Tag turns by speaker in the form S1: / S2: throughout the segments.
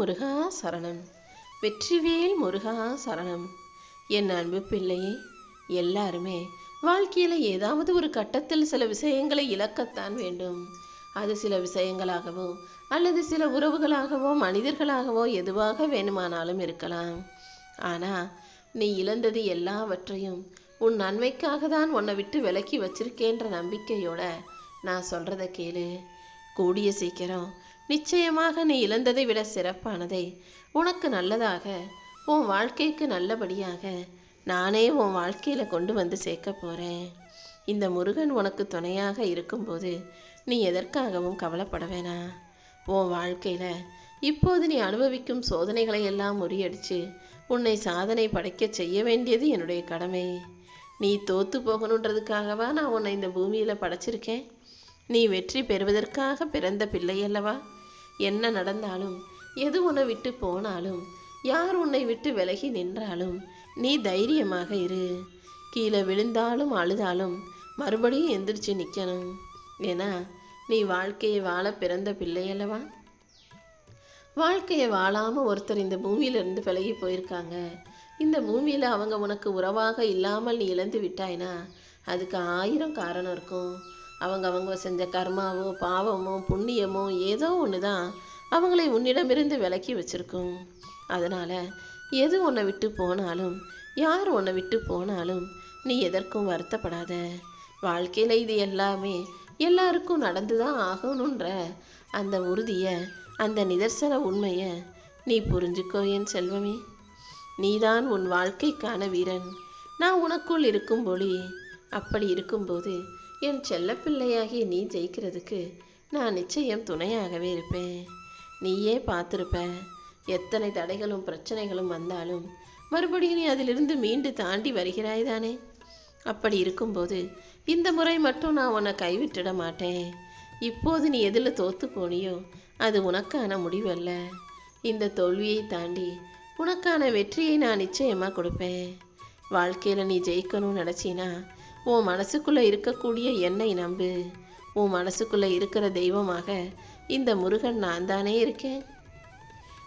S1: முருகா சரணம். வெற்றிவேல் முருகா சரணம். என் அன்பு பிள்ளையே எல்லாருமே வாழ்க்கையில் ஏதாவது ஒரு கட்டத்தில் சில விஷயங்களை இழக்கத்தான் வேண்டும். அது சில விஷயங்களாகவோ அல்லது சில உறவுகளாகவோ மனிதர்களாகவோ எதுவாக வேணுமானாலும் இருக்கலாம். ஆனால் நீ இழந்தது எல்லாவற்றையும் உன் நன்மைக்காக தான் உன்னை விட்டு விலக்கி வச்சிருக்கேன்ற நம்பிக்கையோட நான் சொல்கிறத கேளு. கூடிய சீக்கிரம் நிச்சயமாக நீ இழந்ததை விட சிறப்பானதை. உனக்கு நல்லதாக உன் வாழ்க்கைக்கு நல்லபடியாக நானே உன் வாழ்க்கையில் கொண்டு வந்து சேர்க்க போகிறேன் இந்த முருகன் உனக்கு துணையாக இருக்கும்போது நீ எதற்காகவும் கவலைப்பட வேணாம் உன் வாழ்க்கையில் இப்போது நீ அனுபவிக்கும் சோதனைகளை எல்லாம் முறியடிச்சு உன்னை சாதனை படைக்க செய்ய வேண்டியது என்னுடைய கடமை. நீ தோத்து போகணுன்றதுக்காகவா நான் உன்னை இந்த பூமியில் படைச்சிருக்கேன்? நீ வெற்றி பெறுவதற்காக பிறந்த பிள்ளை அல்லவா? என்ன நடந்தாலும் எது உன்னை விட்டு போனாலும் யார் உன்னை விட்டு விலகி நின்றாலும் நீ தைரியமாக இரு. கீழே விழுந்தாலும் அழுதாலும் மறுபடியும் எந்திரிச்சு நிற்கணும் ஏன்னா நீ வாழ்க்கையை வாழ பிறந்த பிள்ளை அல்லவா? வாழ்க்கையை வாழாமல் ஒருத்தர் இந்த பூமியிலிருந்து விலகி போயிருக்காங்க. இந்த பூமியில் அவங்க உனக்கு உறவாக இல்லாமல் நீ இழந்து விட்டாய்னா அதுக்கு ஆயிரம் காரணம் இருக்கும். அவங்க அவங்க செஞ்ச கர்மாவோ பாவமோ புண்ணியமோ ஏதோ ஒன்று தான் அவங்களை உன்னிடமிருந்து விலக்கி வச்சிருக்கும். அதனால் எது உன்னை விட்டு போனாலும் யார் உன்னை விட்டு போனாலும் நீ எதற்கும் வருத்தப்படாத. வாழ்க்கையில் இது எல்லாமே எல்லாருக்கும் நடந்து தான் ஆகணுன்ற அந்த உறுதியை அந்த நிதர்சன உண்மையை நீ புரிஞ்சுக்கோ என் செல்வமே. நீதான் உன் வாழ்க்கைக்கான வீரன். நான் உனக்குள் இருக்கும் பொழி அப்படி இருக்கும்போது என் செல்லப்பிள்ளையாகிய நீ ஜெயிக்கிறதுக்கு நான் நிச்சயம் துணையாகவே இருப்பேன். நீயே பார்த்துருப்ப. எத்தனை தடைகளும் பிரச்சனைகளும் வந்தாலும் மறுபடியும் நீ அதிலிருந்து மீண்டு தாண்டி வருகிறாய் தானே அப்படி இருக்கும்போது இந்த முறை மட்டும் நான் உன்னை கைவிட்டுட மாட்டேன். இப்போது நீ எதில் தோத்து போனியோ அது உனக்கான முடிவல்ல. இந்த தோல்வியை தாண்டி உனக்கான வெற்றியை நான் நிச்சயமாக கொடுப்பேன். வாழ்க்கையில் நீ ஜெயிக்கணும்னு நினச்சினா உன் மனசுக்குள்ளே இருக்கக்கூடிய என்னை நம்பு. உன் மனசுக்குள்ளே இருக்கிற தெய்வமாக இந்த முருகன் நான் தானே இருக்கேன்.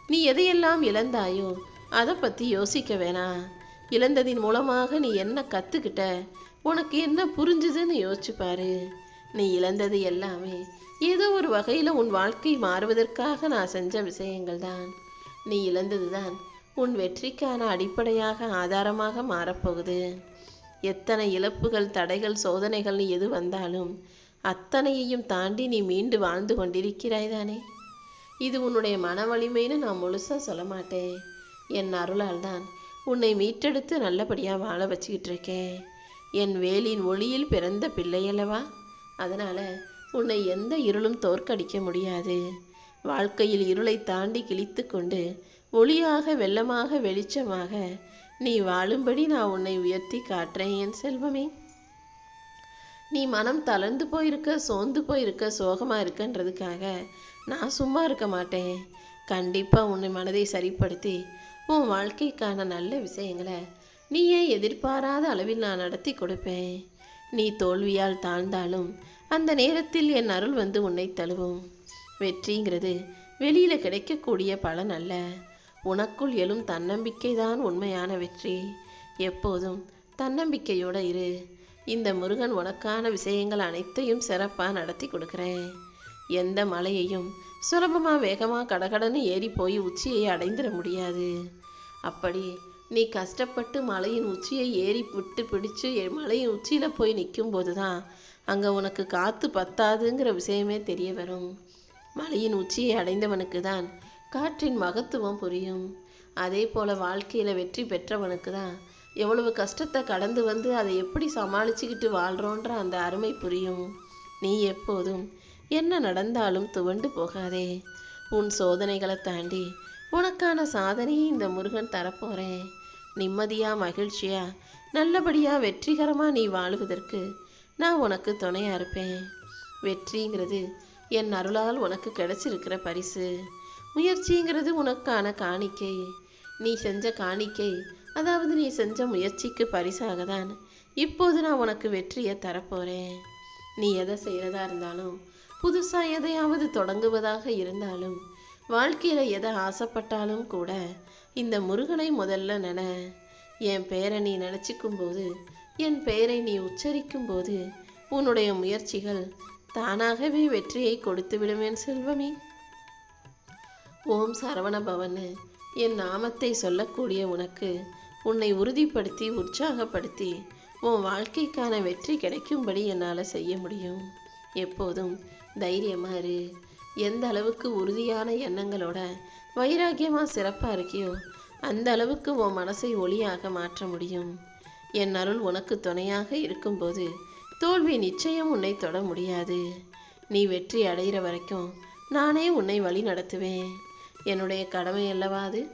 S1: நீ எதையெல்லாம் இழந்தாயோ அதை பற்றி யோசிக்க வேணாம் இழந்ததின் மூலமாக நீ என்ன கற்றுக்கிட்ட உனக்கு என்ன புரிஞ்சுதுன்னு யோசிச்சு பாரு. நீ இழந்தது எல்லாமே ஏதோ ஒரு வகையில் உன் வாழ்க்கை மாறுவதற்காக நான் செஞ்ச விஷயங்கள் தான். நீ இழந்தது தான் உன் வெற்றிக்கான அடிப்படையாக ஆதாரமாக மாறப்போகுது. எத்தனை இழப்புகள் தடைகள் சோதனைகள் எது வந்தாலும் அத்தனையையும் தாண்டி நீ மீண்டு வாழ்ந்து கொண்டிருக்கிறாய் தானே இது உன்னுடைய மன வலிமைன்னு நான் முழுசாக சொல்ல மாட்டேன். என் அருளால் தான் உன்னை மீட்டெடுத்து நல்லபடியாக வாழ வச்சுக்கிட்டு இருக்கேன் என் வேலின் ஒளியில் பிறந்த பிள்ளையல்லவா? அதனால் உன்னை எந்த இருளும் தோற்கடிக்க முடியாது. வாழ்க்கையில் இருளை தாண்டி கிழித்து கொண்டு ஒளியாக வெள்ளமாக வெளிச்சமாக நீ வாழும்படி நான் உன்னை உயர்த்தி காட்டுறேன் என் செல்வமே. நீ மனம் தளர்ந்து போயிருக்க சோர்ந்து போயிருக்க சோகமா இருக்கன்றதுக்காக நான் சும்மா இருக்க மாட்டேன். கண்டிப்பா உன்னை மனதை சரிப்படுத்தி உன் வாழ்க்கைக்கான நல்ல விஷயங்களை நீயே எதிர்பாராத அளவில் நான் நடத்தி கொடுப்பேன். நீ தோல்வியால் தாழ்ந்தாலும் அந்த நேரத்தில் என் அருள் வந்து உன்னை தழுவும். வெற்றிங்கிறது வெளியில கிடைக்கக்கூடிய பலன் அல்ல. உனக்குள் எழும் தன்னம்பிக்கை தான் உண்மையான வெற்றி. எப்போதும் தன்னம்பிக்கையோட இரு. இந்த முருகன் உனக்கான விஷயங்கள் அனைத்தையும் சிறப்பாக நடத்தி கொடுக்குறேன். எந்த மலையையும் சுலபமாக வேகமாக கடகடன்னு ஏறி போய் உச்சியை அடைந்திட முடியாது. அப்படி நீ கஷ்டப்பட்டு மலையின் உச்சியை ஏறி விட்டு பிடிச்சு மலையின் உச்சியில் போய் நிற்கும்போது தான் அங்கே உனக்கு காற்று பத்தாதுங்கிற விஷயமே தெரிய வரும். மலையின் உச்சியை அடைந்தவனுக்கு தான் காற்றின் மகத்துவம் புரியும். அதே போல வாழ்க்கையில் வெற்றி பெற்றவனுக்கு தான் எவ்வளவு கஷ்டத்தை கடந்து வந்து அதை எப்படி சமாளிச்சுக்கிட்டு வாழ்கிறோன்ற அந்த அருமை புரியும். நீ எப்போதும் என்ன நடந்தாலும் துவண்டு போகாதே. உன் சோதனைகளை தாண்டி உனக்கான சாதனையை இந்த முருகன் தரப்போறேன் நிம்மதியா மகிழ்ச்சியா நல்லபடியா வெற்றிகரமா நீ வாழுவதற்கு நான் உனக்கு துணையா இருப்பேன். வெற்றிங்கிறது என் அருளால் உனக்கு கிடைச்சிருக்கிற பரிசு. முயற்சிங்கிறது உனக்கான காணிக்கை. நீ செஞ்ச காணிக்கை அதாவது நீ செஞ்ச முயற்சிக்கு பரிசாக தான் இப்போது நான் உனக்கு வெற்றியை தரப்போறேன். நீ எதை செய்கிறதா இருந்தாலும் புதுசாக எதையாவது தொடங்குவதாக இருந்தாலும் வாழ்க்கையில் எதை ஆசைப்பட்டாலும் கூட இந்த முருகனை முதல்ல நென. என் பெயரை நீ நினச்சிக்கும் போது என் பெயரை நீ உச்சரிக்கும் போது உன்னுடைய முயற்சிகள் தானாகவே வெற்றியை கொடுத்து விடுவேன் செல்வமே. ஓம் சரவண பவனு. என் நாமத்தை சொல்லக்கூடிய உனக்கு உன்னை உறுதிப்படுத்தி உற்சாகப்படுத்தி உன் வாழ்க்கைக்கான வெற்றி கிடைக்கும்படி என்னால் செய்ய முடியும். எப்போதும் தைரியமாக இரு. எந்த அளவுக்கு உறுதியான எண்ணங்களோட வைராக்கியமாக சிறப்பாக இருக்கியோ அந்த அளவுக்கு உன் மனசை ஒளியாக மாற்ற முடியும். என் அருள் உனக்கு துணையாக இருக்கும்போது தோல்வி நிச்சயம் உன்னை தொட முடியாது. நீ வெற்றி அடைகிற வரைக்கும் நானே உன்னை வழி நடத்துவேன் என்னுடைய கடமை அல்லவா அது?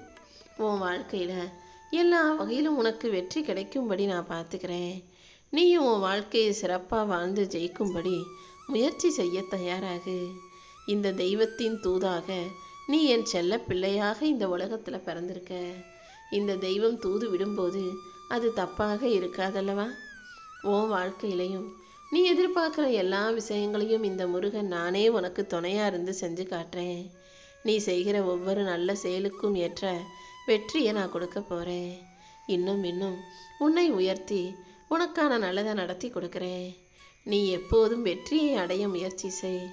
S1: உன் வாழ்க்கையில் எல்லா வகையிலும் உனக்கு வெற்றி கிடைக்கும்படி நான் பார்த்துக்கிறேன். நீயும் உன் வாழ்க்கையை சிறப்பாக வாழ்ந்து ஜெயிக்கும்படி முயற்சி செய்ய தயாராகு. இந்த தெய்வத்தின் தூதாக நீ என் செல்ல பிள்ளையாக இந்த உலகத்தில் பிறந்திருக்க. இந்த தெய்வம் தூது விடும்போது அது தப்பாக இருக்காதல்லவா? உன் வாழ்க்கையிலையும் நீ எதிர்பார்க்குற எல்லா விஷயங்களையும் இந்த முருகன் நானே உனக்கு துணையாக இருந்து செஞ்சு காட்டுறேன். நீ செய்கிற ஒவ்வொரு நல்ல செயலுக்கும் ஏற்ற வெற்றியை நான் கொடுக்க போகிறேன் இன்னும் இன்னும் உன்னை உயர்த்தி உனக்கான நல்லதை நடத்தி கொடுக்குறேன். நீ எப்போதும் வெற்றியை அடைய முயற்சி செய்.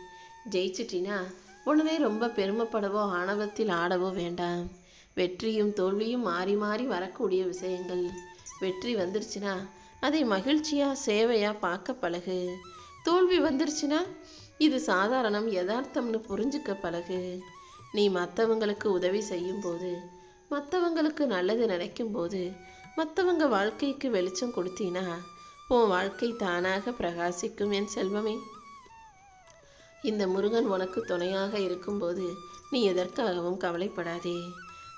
S1: ஜெயிச்சிட்டினா உடனே ரொம்ப பெருமைப்படவோ ஆணவத்தில் ஆடவோ வேண்டாம். வெற்றியும் தோல்வியும் மாறி மாறி வரக்கூடிய விஷயங்கள். வெற்றி வந்துருச்சுன்னா அதை மகிழ்ச்சியா சேவையா பார்க்க பழகு. தோல்வி வந்துருச்சுன்னா இது சாதாரணம் யதார்த்தம்னு புரிஞ்சுக்க பழகு. நீ மற்றவங்களுக்கு உதவி செய்யும் போது மற்றவங்களுக்கு நல்லது நினைக்கும் போது மற்றவங்க வாழ்க்கைக்கு வெளிச்சம் கொடுத்தீனா உன் வாழ்க்கை தானாக பிரகாசிக்கும் என் செல்வமே. இந்த முருகன் உனக்கு துணையாக இருக்கும்போது நீ எதற்காகவும் கவலைப்படாதே.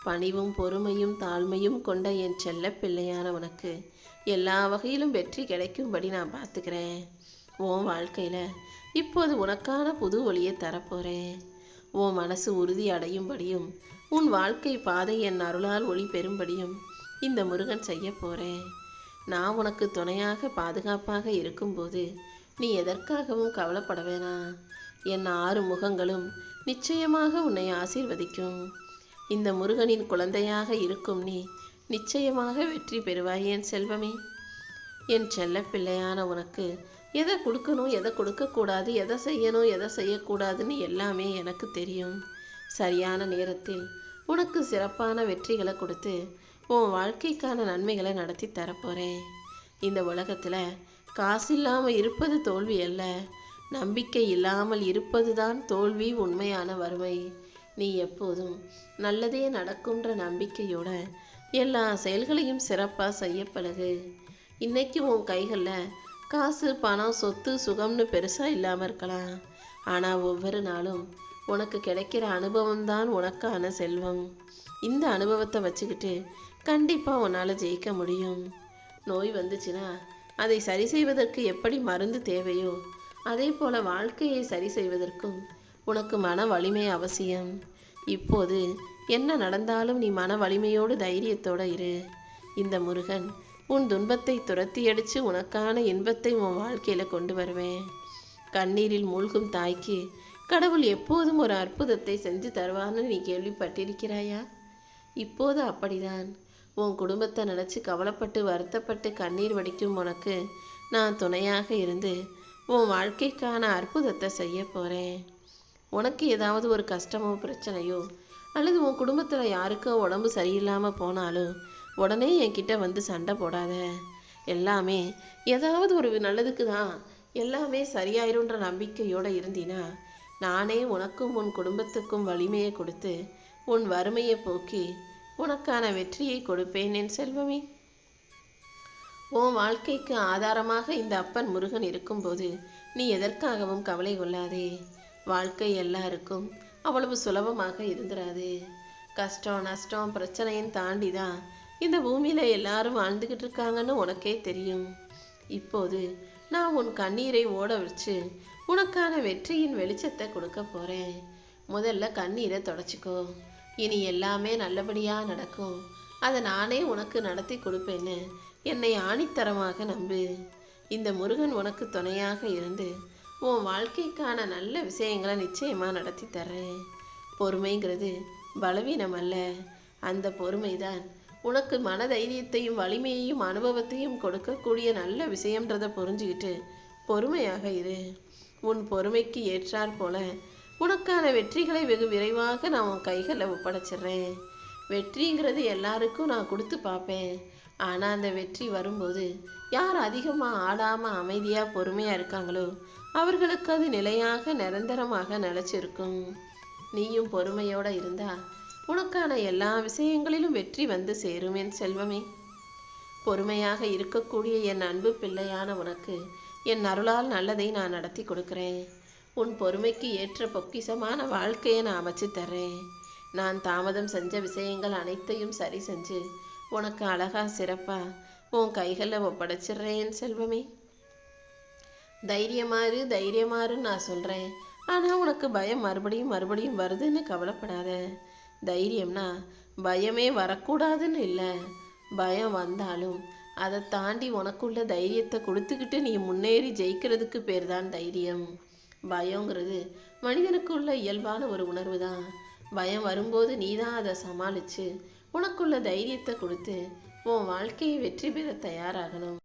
S1: பணிவும் பொறுமையும் தாழ்மையும் கொண்ட என் செல்ல பிள்ளையான உனக்கு எல்லா வகையிலும் வெற்றி கிடைக்கும்படி நான் பார்த்துக்கிறேன். உன் வாழ்க்கையில் இப்போது உனக்கான புது ஒளியை தரப்போகிறேன் உன் மனசு உறுதி அடையும்படியும் உன் வாழ்க்கை பாதை என் அருளால் ஒளி பெறும்படியும் இந்த முருகன் செய்ய போகிறேன் நான் உனக்கு துணையாக பாதுகாப்பாக இருக்கும்போது நீ எதற்காகவும் கவலைப்பட வேணாம் என் ஆறு முகங்களும் நிச்சயமாக உன்னை ஆசீர்வதிக்கும். இந்த முருகனின் குழந்தையாக இருக்கும் நீ நிச்சயமாக வெற்றி பெறுவாய் என் செல்வமே. என் செல்ல பிள்ளையான உனக்கு எதை கொடுக்கணும் எதை கொடுக்கக்கூடாது எதை செய்யணும் எதை செய்யக்கூடாதுன்னு எல்லாமே எனக்கு தெரியும். சரியான நேரத்தில் உனக்கு சிறப்பான வெற்றிகளை கொடுத்து உன் வாழ்க்கைக்கான நன்மைகளை நடத்தி தரப்போகிறேன் இந்த உலகத்தில் காசு இல்லாமல் இருப்பது தோல்வி அல்ல. நம்பிக்கை இல்லாமல் இருப்பது தான் தோல்வி உண்மையான வறுமை. நீ எப்போதும் நல்லதே நடக்கும்ன்ற நம்பிக்கையோட எல்லா செயல்களையும் சிறப்பாக செய்ய பழகு. இன்னைக்கு உன் கைகளில் காசு பணம் சொத்து சுகம்னு பெருசாக இல்லாமல் இருக்கலாம். ஆனால் ஒவ்வொரு நாளும் உனக்கு கிடைக்கிற அனுபவம் தான் உனக்கான செல்வம். இந்த அனுபவத்தை வச்சுக்கிட்டு கண்டிப்பாக உன்னால் ஜெயிக்க முடியும். நோய் வந்துச்சுன்னா அதை சரி செய்வதற்கு எப்படி மருந்து தேவையோ அதே போல வாழ்க்கையை சரி செய்வதற்கும் உனக்கு மன வலிமை அவசியம். இப்போது என்ன நடந்தாலும் நீ மன வலிமையோடு தைரியத்தோட இரு. இந்த முருகன் உன் துன்பத்தை துரத்தி அடித்து உனக்கான இன்பத்தை உன் வாழ்க்கையில கொண்டு வருவேன். கண்ணீரில் மூழ்கும் தாய்க்கு கடவுள் எப்போதும் ஒரு அற்புதத்தை செஞ்சு தருவான்னு நீ கேள்விப்பட்டிருக்கிறாயா? இப்போது அப்படிதான். உன் குடும்பத்தை நினச்சி கவலைப்பட்டு வருத்தப்பட்டு கண்ணீர் வடிக்கும் உனக்கு நான் துணையாக இருந்து உன் வாழ்க்கைக்கான அற்புதத்தை செய்ய போகிறேன் உனக்கு ஏதாவது ஒரு கஷ்டமோ பிரச்சனையோ அல்லது உன் குடும்பத்தில் யாருக்கோ உடம்பு சரியில்லாமல் போனாலும் உடனே என்கிட்ட வந்து சண்டை போடாத. எல்லாமே ஏதாவது ஒரு நல்லதுக்கு தான் எல்லாமே சரியாயிருன்ற நம்பிக்கையோடு இருந்தினா நானே உனக்கும் உன் குடும்பத்துக்கும் வலிமையை கொடுத்து உன் வறுமையை போக்கி உனக்கான வெற்றியை கொடுப்பேன் என் செல்வமே. உன் வாழ்க்கைக்கு ஆதாரமாக இந்த அப்பன் முருகன் இருக்கும்போது நீ எதற்காகவும் கவலை கொள்ளாதே. வாழ்க்கை எல்லாருக்கும் அவ்வளவு சுலபமாக இருந்துராது. கஷ்டம் நஷ்டம் பிரச்சனையும் தாண்டி தான் இந்த பூமியில் எல்லாரும் வாழ்ந்துக்கிட்டு இருக்காங்கன்னு உனக்கே தெரியும். இப்போது நான் உன் கண்ணீரை ஓட வச்சு உனக்கான வெற்றியின் வெளிச்சத்தை கொடுக்க போகிறேன் முதல்ல கண்ணீரை தொடச்சிக்கோ. இனி எல்லாமே நல்லபடியாக நடக்கும். அதை நானே உனக்கு நடத்தி கொடுப்பேன்னு என்னை ஆணித்தரமாக நம்பு. இந்த முருகன் உனக்கு துணையாக இருந்து உன் வாழ்க்கைக்கான நல்ல விஷயங்களை நிச்சயமாக நடத்தி தர்றேன். பொறுமைங்கிறது பலவீனம் அல்ல அந்த பொறுமைதான் உனக்கு மன தைரியத்தையும் வலிமையையும் அனுபவத்தையும் கொடுக்கக்கூடிய நல்ல விஷயம்ன்றதை புரிஞ்சுக்கிட்டு பொறுமையாக இரு. உன் பொறுமைக்கு ஏற்றாற் போல உனக்கான வெற்றிகளை வெகு விரைவாக நான் உன் கைகளில் ஒப்படைச்சிடுறேன். வெற்றிங்கிறது எல்லாருக்கும் நான் கொடுத்து பார்ப்பேன். ஆனால் அந்த வெற்றி வரும்போது யார் அதிகமாக ஆடாமல் அமைதியாக பொறுமையாக இருக்காங்களோ அவர்களுக்கு அது நிலையாக நிரந்தரமாக நிலைச்சிருக்கும். நீயும் பொறுமையோட இருந்தால் உனக்கான எல்லா விஷயங்களிலும் வெற்றி வந்து சேரும் என் செல்வமே. பொறுமையாக இருக்கக்கூடிய என் அன்பு பிள்ளையான உனக்கு என் அருளால் நல்லதை நான் நடத்தி கொடுக்கிறேன். உன் பொறுமைக்கு ஏற்ற பொக்கிஷமான வாழ்க்கையை நான் அமைச்சு தர்றேன். நான் தாமதம் செஞ்ச விஷயங்கள் அனைத்தையும் சரி செஞ்சு உனக்கு அழகா சிறப்பா உன் கைகளில் ஒப்படைச்சிடுறேன் செல்வமே. தைரியமாறு தைரியமாறுன்னு நான் சொல்கிறேன் ஆனால் உனக்கு பயம் மறுபடியும் மறுபடியும் வருதுன்னு கவலைப்படாத. தைரியம்னா பயமே வரக்கூடாதுன்னு இல்லை. பயம் வந்தாலும் அதை தாண்டி உனக்குள்ள தைரியத்தை கொடுத்துக்கிட்டு நீ முன்னேறி ஜெயிக்கிறதுக்கு பேர் தான் தைரியம். பயங்கிறது மனிதனுக்குள்ள இயல்பான ஒரு உணர்வு தான் பயம் வரும்போது நீ தான் அதை சமாளித்து உனக்குள்ள தைரியத்தை கொடுத்து உன் வாழ்க்கையை வெற்றி பெற தயாராகணும்.